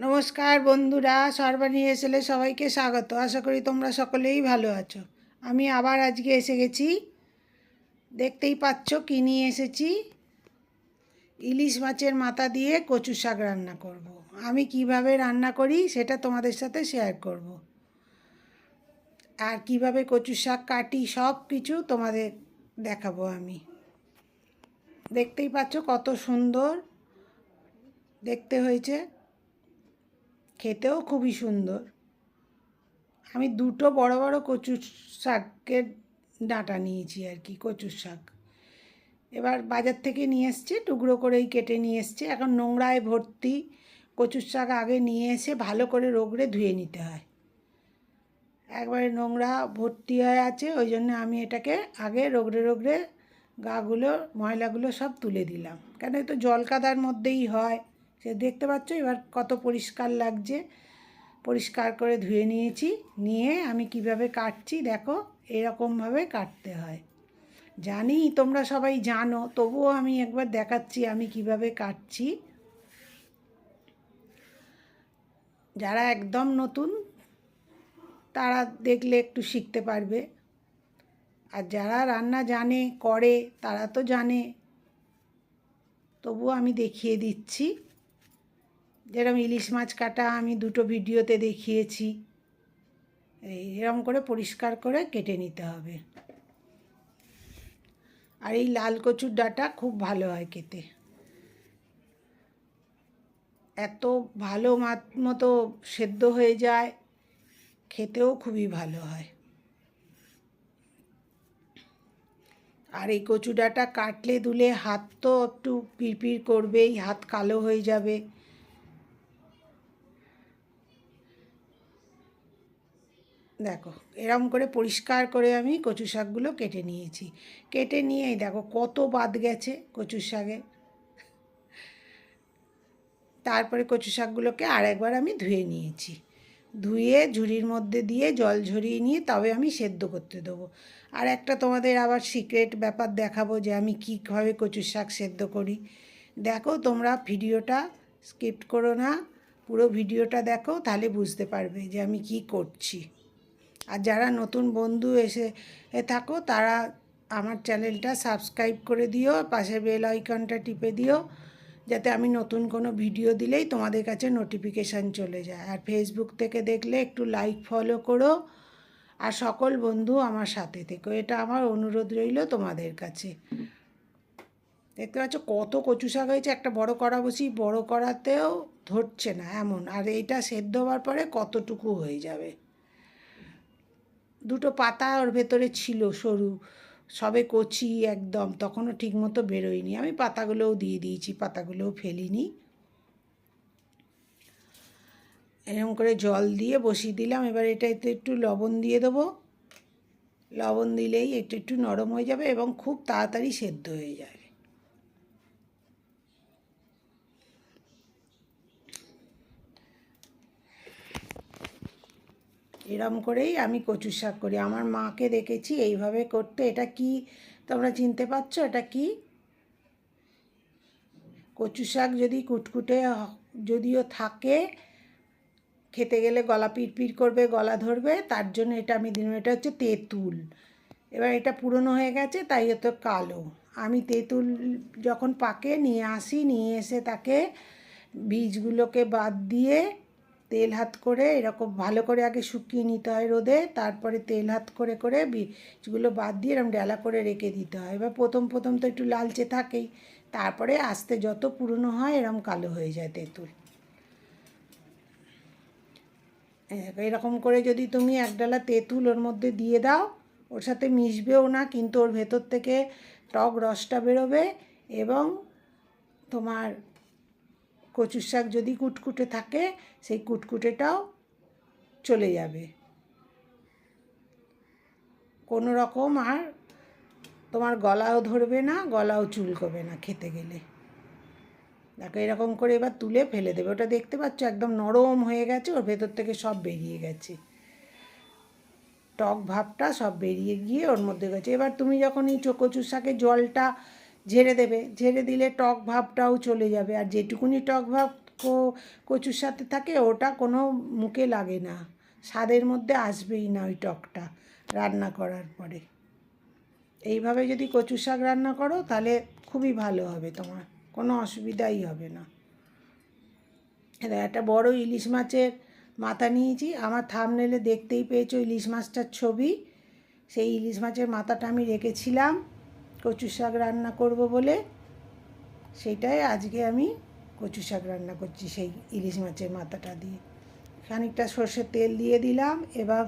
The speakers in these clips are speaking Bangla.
নমস্কার বন্ধুরা সর্বাণী এসেলে সবাইকে স্বাগত। আশা করি তোমরা সকলেই ভালো আছো। আমি আবার আজকে এসে গেছি। দেখতেই পাচ্ছ কি নিয়ে এসেছি। ইলিশ মাছের মাথা দিয়ে কচু শাক রান্না করব। আমি কীভাবে রান্না করি সেটা তোমাদের সাথে শেয়ার করব। আর কীভাবে কচু শাক কাটি সব কিছু তোমাদের দেখাবো আমি। দেখতেই পাচ্ছ কত সুন্দর। দেখতে হয়েছে। খেতেও খুবই সুন্দর। আমি দুটো বড় বড় কচু শাকের ডাঁটা নিয়েছি আর কি, কচুর শাক। এবার বাজার থেকে নিয়ে এসছে, টুকরো করেই কেটে নিয়ে এসছে। এখন নোংরায় ভর্তি কচুর শাক আগে নিয়ে এসে ভালো করে রোগড়ে ধুয়ে নিতে হয়। একবারে নোংরা ভর্তি হয়ে আছে, ওই জন্য আমি এটাকে আগে রোগড়ে রোগড়ে গাগুলো ময়লাগুলো সব তুলে দিলাম। কেন তো জল কাদার মধ্যেই হয়। সে দেখতে পাচ্ছ, এবার কত পরিষ্কার লাগছে। পরিষ্কার করে ধুয়ে নিয়েছি। নিয়ে আমি কীভাবে কাটছি, দেখো, এরকমভাবে কাটতে হয়। জানি, তোমরা সবাই জানো, তবুও আমি একবার দেখাচ্ছি আমি কীভাবে কাটছি। যারা একদম নতুন, তারা দেখলে একটু শিখতে পারবে। আর যারা রান্না জানে, করে, তারা তো জানে। তবুও আমি দেখিয়ে দিচ্ছি। যেরকম ইলিশ মাছ কাটা আমি দুটো ভিডিওতে দেখিয়েছি। এই এরকম করে পরিষ্কার করে কেটে নিতে হবে। আর এই লাল কচুর ডাটা খুব ভালো হয় খেতে। এত ভালো মতো সেদ্ধ হয়ে যায়, খেতেও খুবই ভালো হয়। আর এই কচু ডাঁটা কাটলে দুলে হাত তো একটু পিরপির করবেই, হাত কালো হয়ে যাবে। দেখো, এরম করে পরিষ্কার করে আমি কচু শাকগুলো কেটে নিয়েছি। কেটে নিয়েই দেখো কত বাদ গেছে কচু শাকে। তারপরে কচু শাকগুলোকে আর একবার আমি ধুয়ে নিয়েছি। ধুয়ে ঝুড়ির মধ্যে দিয়ে জল ঝরিয়ে নিয়ে তবে আমি সেদ্ধ করতে দেবো। আর একটা তোমাদের আবার সিক্রেট ব্যাপার দেখাবো যে আমি কীভাবে কচুর শাক সেদ্ধ করি। দেখো তোমরা ভিডিওটা স্কিপ করো না, পুরো ভিডিওটা দেখো, তাহলে বুঝতে পারবে যে আমি কি করছি। আর যারা নতুন বন্ধু এসে এ থাকো, তারা আমার চ্যানেলটা সাবস্ক্রাইব করে দিও, পাশে বেল আইকনটা টিপে দিও, যাতে আমি নতুন কোনো ভিডিও দিলেই তোমাদের কাছে নোটিফিকেশান চলে যায়। আর ফেসবুক থেকে দেখলে একটু লাইক ফলো করো, আর সকল বন্ধু আমার সাথে থেকো। এটা আমার অনুরোধ রইল তোমাদের কাছে। দেখতে পাচ্ছ কত কচু শাক হয়েছে, একটা বড় কড়া বসি বড় কড়াতেও ধরছে না, এমন। আর এইটা সেদ্ধ হওয়ার পরে কতটুকু হয়ে যাবে। দুটো পাতা ওর ভেতরে ছিল সরু, সবে কচি একদম, তখনও ঠিকমতো বেরোয়নি। আমি পাতাগুলোও দিয়ে দিয়েছি, পাতাগুলোও ফেলিনি। এরকম করে জল দিয়ে বসিয়ে দিলাম। এবার এটাতে একটু লবণ দিয়ে দেবো। লবণ দিলেই একটু একটু নরম হয়ে যাবে এবং খুব তাড়াতাড়ি সেদ্ধ হয়ে যাবে এরম করেই আমি কচু শাক করি। আমার মাকে দেখেছি এইভাবে করতে। এটা কি তোমরা চিনতে পারছ? এটা কি? কচু শাক যদি কুটকুটে যদিও থাকে, খেতে গেলে গলা পিড়পিড় করবে, গলা ধরবে, তার জন্য এটা আমি দিন এটা হচ্ছে তেঁতুল। এবার এটা পুরনো হয়ে গেছে, তাই হতো কালো। আমি তেঁতুল যখন পাকে নিয়ে আসি, নিয়ে এসে তাকে বীজগুলোকে বাদ দিয়ে তেল হাত করে এরকম ভালো করে আগে শুকিয়ে নিতে হয় রোদে, তারপরে তেল হাত করে করে বীজগুলো বাদ দিয়ে এরকম ডেলা করে রেখে দিতে হয়। এবার প্রথম প্রথম তো একটু লালচে থাকেই, তারপরে আস্তে যত পুরনো হয় এরম কালো হয়ে যায় তেঁতুল। এরকম করে যদি তুমি একডালা তেঁতুল ওর মধ্যে দিয়ে দাও, ওর সাথে মিশবেও না, কিন্তু ওর ভেতর থেকে টক রসটা বেরোবে এবং তোমার কচুর শাক যদি কুটকুটে থাকে, সেই কুটকুটেটাও চলে যাবে। কোনো রকম আর তোমার গলাও ধরবে না, গলাও চুলকবে না খেতে গেলে। দেখো এরকম করে এবার তুলে ফেলে দেবে। ওটা দেখতে পাচ্ছ একদম নরম হয়ে গেছে, ওর ভেতর থেকে সব বেরিয়ে গেছে। টক ভাবটা সব বেরিয়ে গিয়ে ওর মধ্যে গেছে। এবার তুমি যখন এই কচুর শাকের জলটা ঝেড়ে দেবে, ঝেড়ে দিলে টক ভাবটাও চলে যাবে। আর যেটুকুনি টক ভাব কচুর সাথে থাকে, ওটা কোনো মুখে লাগে না। স্বাদের মধ্যে আসবেই না ওই টকটা রান্না করার পরে। এইভাবে যদি কচু শাক রান্না করো, তাহলে খুবই ভালো হবে তোমার, কোনো অসুবিধাই হবে না। একটা বড় ইলিশ মাছের মাথা নিয়েছি। আমার থামনেলে দেখতেই পেয়েছ ইলিশ মাছটার ছবি। সেই ইলিশ মাছের মাথাটা আমি রেখেছিলাম। কচু শাক রান্না করব বলে সেটাই আজকে আমি কচু শাক রান্না করছি সেই ইলিশ মাছের মাথাটা দিয়ে। খানিকটা সর্ষের তেল দিয়ে দিলাম, এবার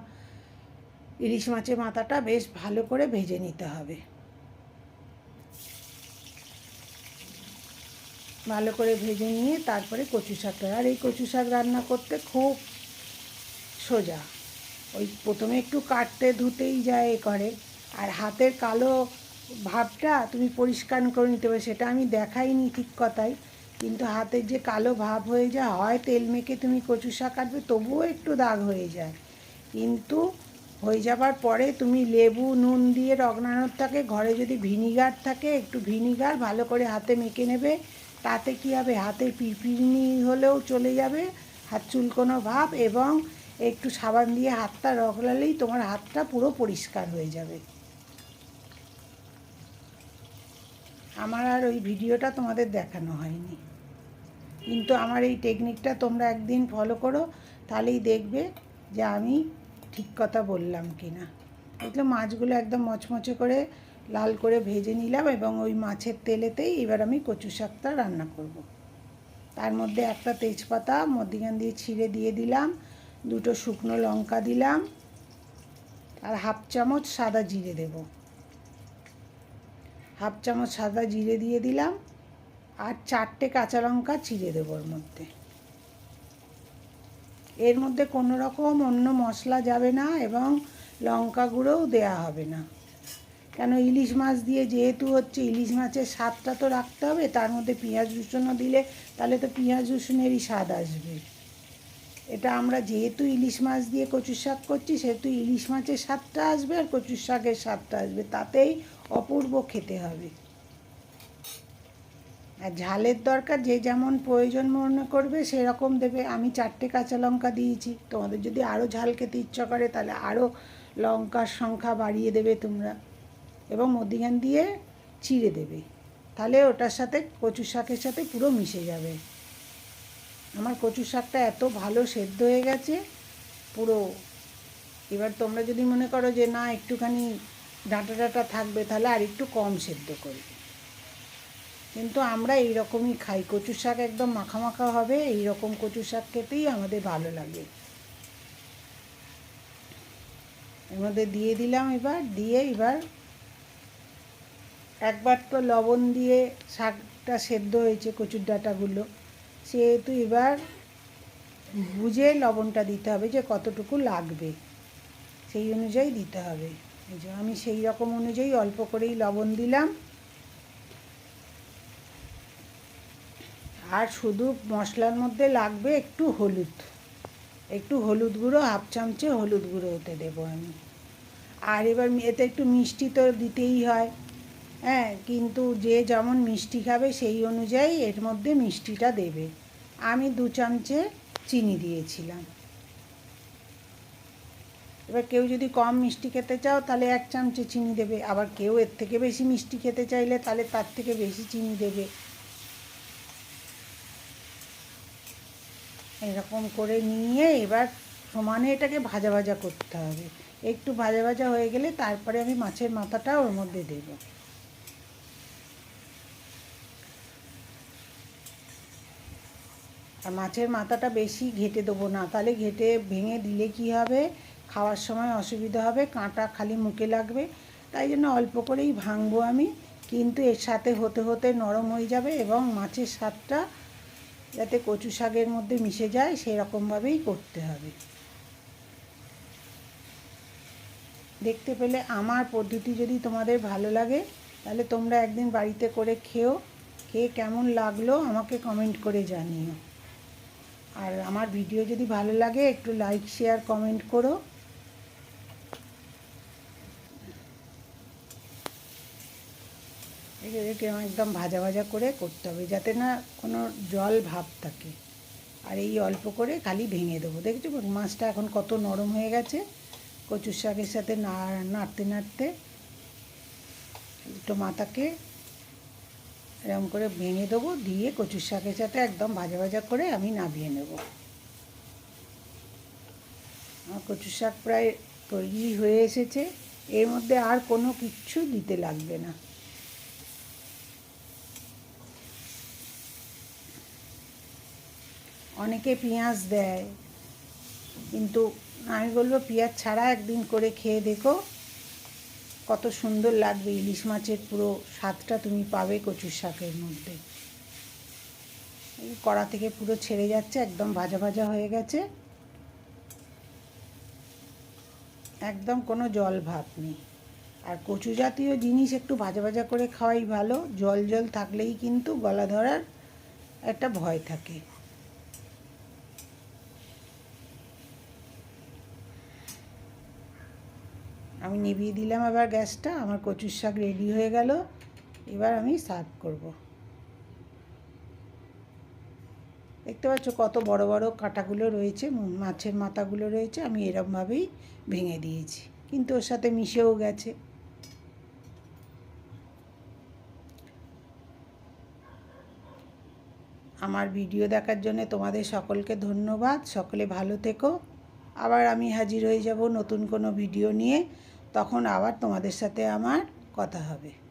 ইলিশ মাছের মাথাটা বেশ ভালো করে ভেজে নিতে হবে। ভালো করে ভেজে নিয়ে তারপরে কচু শাকটা, আর এই কচু শাক রান্না করতে খুব সোজা। ওই প্রথমে একটু কাটতে ধুতেই যায় এ করে, আর হাতের কালো ভাবটা তুমি পরিষ্কার করে নিতে হবে সেটা আমি দেখাইনি ঠিক কথাই। কিন্তু হাতের যে কালো ভাব হয়ে যায়, হয় তেল মেখে তুমি কচু শাক কাটবে, তবুও একটু দাগ হয়ে যায়। কিন্তু হয়ে যাবার পরে তুমি লেবু, নুন দিয়ে রগনানোর থাকে ঘরে যদি ভিনিগার থাকে, একটু ভিনিগার ভালো করে হাতে মেখে নেবে। তাতে কী হবে? হাতে পিপিনি হলেও চলে যাবে, হাত চুলকোনো ভাব এবং একটু সাবান দিয়ে হাতটা রগলালেই তোমার হাতটা পুরো পরিষ্কার হয়ে যাবে। আমার আর ওই ভিডিওটা তোমাদের দেখানো হয়নি। কিন্তু আমার এই টেকনিকটা তোমরা একদিন ফলো করো, তাহলেই দেখবে যে আমি ঠিক কথা বললাম কি না দেখলে মাছগুলো একদম মচমচে করে লাল করে ভেজে নিলাম এবং ওই মাছের তেলেতেই এবার আমি কচু শাকটা রান্না করব। তার মধ্যে একটা তেজপাতা, মধ্যিখান দিয়ে ছিঁড়ে দিয়ে দিলাম, দুটো শুকনো লঙ্কা দিলাম, আর হাফ চামচ সাদা জিরে দেব। হাফ চামচ সাদা জিরে দিয়ে দিলাম আর চারটে কাঁচা লঙ্কা চিড়ে দেবো ওর মধ্যে। এর মধ্যে কোনো রকম অন্য মশলা যাবে না এবং লঙ্কা গুঁড়োও দেয়া হবে না। কেন ইলিশ মাছ দিয়ে যেহেতু হচ্ছে ইলিশ মাছের স্বাদটা তো রাখতে হবে, তার মধ্যে পেঁয়াজ রসুনও দিলে তাহলে তো পেঁয়াজ রসুনেরই স্বাদ আসবে। এটা আমরা যেহেতু ইলিশ মাছ দিয়ে কচুর শাক করছি, সেহেতু ইলিশ মাছের স্বাদটা আসবে আর কচুর শাকের স্বাদটা আসবে। তাতেই অপূর্ব খেতে হবে। আর ঝালের দরকার, যে যেমন প্রয়োজন মনে করবে সেরকম দেবে। আমি চারটে কাঁচা লঙ্কা দিয়েছি। তোমাদের যদি আরও ঝাল খেতে ইচ্ছা করে, তাহলে আরও লঙ্কার সংখ্যা বাড়িয়ে দেবে তোমরা। এবং মধ্যিখান দিয়ে চিড়ে দেবে। তাহলে ওটার সাথে কচু শাকের সাথে পুরো মিশে যাবে। আমার কচু শাকটা এত ভালো সেদ্ধ হয়ে গেছে, পুরো। এবার তোমরা যদি মনে করো যে, না, একটুখানি ডাঁটা ডাঁটা থাকবে তাহলে আর একটু কম সেদ্ধ করবে কিন্তু আমরা এই রকমই খাই। কচু শাক একদম মাখা মাখা হবে এই রকম কচু শাক খেতেই আমাদের ভালো লাগে। এর দিয়ে দিলাম এবার, দিয়ে এবার একবার তো লবণ দিয়ে শাকটা সেদ্ধ হয়েছে কচুর ডাঁটাগুলো। সেহেতু এবার বুঝে লবণটা দিতে হবে যে কতটুকু লাগবে। সেই অনুযায়ী দিতে হবে। এই যে আমি সেই রকম অনুযায়ী অল্প করেই লবণ দিলাম। আর শুধু মশলার মধ্যে লাগবে একটু হলুদ। একটু হলুদ গুঁড়ো, হাফ চামচে হলুদ গুঁড়ো হতে দেবো আমি। আর এবার এতে একটু মিষ্টি তো দিতেই হয়। হ্যাঁ কিন্তু যে যেমন মিষ্টি খাবে সেই অনুযায়ী এর মধ্যে মিষ্টিটা দেবে। আমি দু চামচে চিনি দিয়েছিলাম। এবার কেউ যদি কম মিষ্টি খেতে চাও, তাহলে এক চামচে চিনি দেবে। আবার কেউ এর থেকে বেশি মিষ্টি খেতে চাইলে, তাহলে তার থেকে বেশি চিনি দেবে। এরকম করে নিয়ে এবার সমানে এটাকে ভাজা ভাজা করতে হবে। একটু ভাজা ভাজা হয়ে গেলে তারপরে আমি মাছের মাথাটা ওর মধ্যে দেব। আর মাছের মাথাটা বেশি ঘেটে দেবো না, তাহলে ঘেটে ভেঙে দিলে কি হবে? খাওয়ার সময় অসুবিধা হবে, কাঁটা খালি মুখে লাগবে। তাই জন্য অল্প করেই ভাঙবো আমি। কিন্তু এর সাথে হতে হতে নরম হয়ে যাবে এবং মাছের স্বাদটা যাতে কচু শাকের মধ্যে মিশে যায়, সেরকমভাবেই করতে হবে। দেখতে পেলে আমার পদ্ধতি যদি তোমাদের ভালো লাগে, তাহলে তোমরা একদিন বাড়িতে করে খেও। খেয়ে কেমন লাগল আমাকে কমেন্ট করে জানিও। আর আমার ভিডিও যদি ভালো লাগে, একটু লাইক শেয়ার কমেন্ট করো। এটাকে একদম ভাজা ভাজা করে করতে হবে, যাতে না কোনো জল ভাব থাকে। আর এই অল্প করে খালি ভেঙে দেবো। দেখছ মাছটা এখন কত নরম হয়ে গেছে। কচুর শাকের সাথে না- নাড়তে নাড়তে দুটো মাথাকে এরকম করে ভেঙে দেবো, দিয়ে কচুর শাকের সাথে একদম ভাজা ভাজা করে আমি নামিয়ে নেব। আমার কচুর শাক প্রায় তৈরি হয়ে এসেছে। এর মধ্যে আর কোনো কিচ্ছু দিতে লাগবে না। অনেকে পেঁয়াজ দেয়। কিন্তু আমি বলব পেঁয়াজ ছাড়া একদিন করে খেয়ে দেখো, কত সুন্দর লাগবে ইলিশ মাছের পুরো স্বাদটা তুমি পাবে কচুর শাকের মধ্যে। কড়া থেকে পুরো ছেড়ে যাচ্ছে, একদম ভাজা ভাজা হয়ে গেছে। একদম কোনো জল ভাব নেই। আর কচু জাতীয় জিনিস একটু ভাজা ভাজা করে খাওয়াই ভালো, জল জল থাকলেই কিন্তু গলা ধরার একটা ভয় থাকে। আমি নিভিয়ে দিলাম আবার গ্যাসটা, আমার কচুর শাক রেডি হয়ে গেল, এবার আমি সার্ভ করব। দেখতে পাচ্ছ কত বড় বড় কাঁটাগুলো রয়েছে মাছের মাথাগুলো রয়েছে, আমি এরমভাবেই ভেঙে দিয়েছি। কিন্তু ওর সাথে মিশেও গেছে। আমার ভিডিও দেখার জন্য তোমাদের সকলকে ধন্যবাদ। সকলে ভালো থেকো। আবার আমি হাজির হয়ে যাব নতুন কোনো ভিডিও নিয়ে। তখন আবার তোমাদের সাথে আমার কথা হবে।